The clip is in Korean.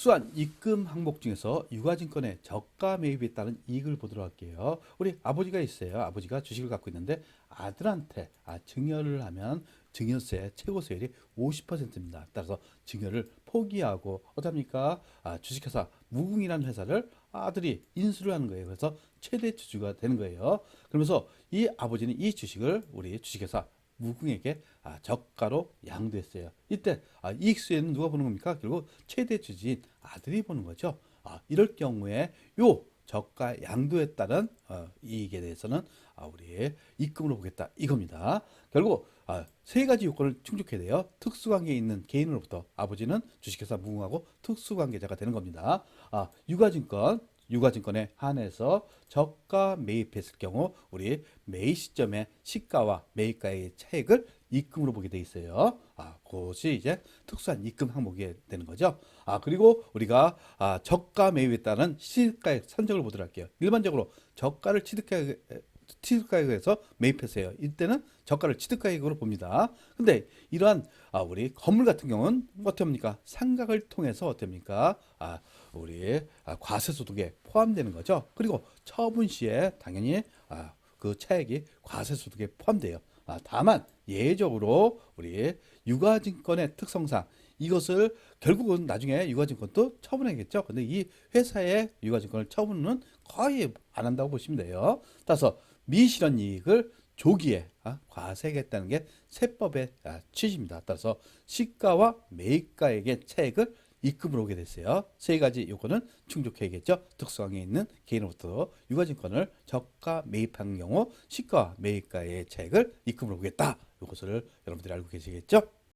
수한 입금 항목 중에서 유가증권의 저가 매입에 따른 이익을 보도록 할게요. 우리 아버지가 있어요. 아버지가 주식을 갖고 있는데 아들한테 아, 증여를 하면 증여세 최고 세율이 50%입니다. 따라서 증여를 포기하고 어떡합니까? 아, 주식회사 무궁이라는 회사를 아들이 인수를 하는 거예요. 그래서 최대 주주가 되는 거예요. 그러면서 이 아버지는 이 주식을 우리 주식회사 무궁에게 아, 저가로 양도했어요. 이때 아, 이익 수혜는 누가 보는 겁니까? 결국 최대 주주인 아들이 보는 거죠. 아, 이럴 경우에 요 저가 양도에 따른 어, 이익에 대해서는 아, 우리 입금으로 보겠다 이겁니다. 결국 아, 세 가지 요건을 충족해야 돼요. 특수관계에 있는 개인으로부터 아버지는 주식회사 무궁하고 특수관계자가 되는 겁니다. 아, 유가증권 유가증권에 한해서 저가 매입했을 경우 우리 매입 시점의 시가와 매입가의 차액을 입금으로 보게 돼 있어요. 아, 그것이 이제 특수한 입금 항목이 되는 거죠. 아, 그리고 우리가 아, 저가 매입에 따른 시가액 산정을 보도록 할게요. 일반적으로 저가를 취득가액 취득가액에서 매입했어요. 이때는 저가를 취득가액으로 봅니다. 근데 이러한 아, 우리 건물 같은 경우는 어떻게 합니까? 상각을 통해서 어떻게 합니까? 아, 우리 아, 과세 소득에 포함되는 거죠. 그리고 처분 시에 당연히 아, 그 차액이 과세 소득에 포함돼요. 아, 다만 예외적으로 우리 유가증권의 특성상 이것을 결국은 나중에 유가증권도 처분하겠죠. 근데 이 회사의 유가증권을 처분은 거의 안 한다고 보시면 돼요. 따라서 미실현 이익을 조기에 아, 과세하겠다는 게 세법의 아, 취지입니다. 따라서 시가와 매입가액의 차액을 입금으로 오게 됐어요. 세 가지 요건은 충족해야겠죠. 특수항에 있는 개인으로부터 유가증권을 저가 매입한 경우 시가 매입가의 차액을 입금으로 오겠다. 이것을 여러분들이 알고 계시겠죠?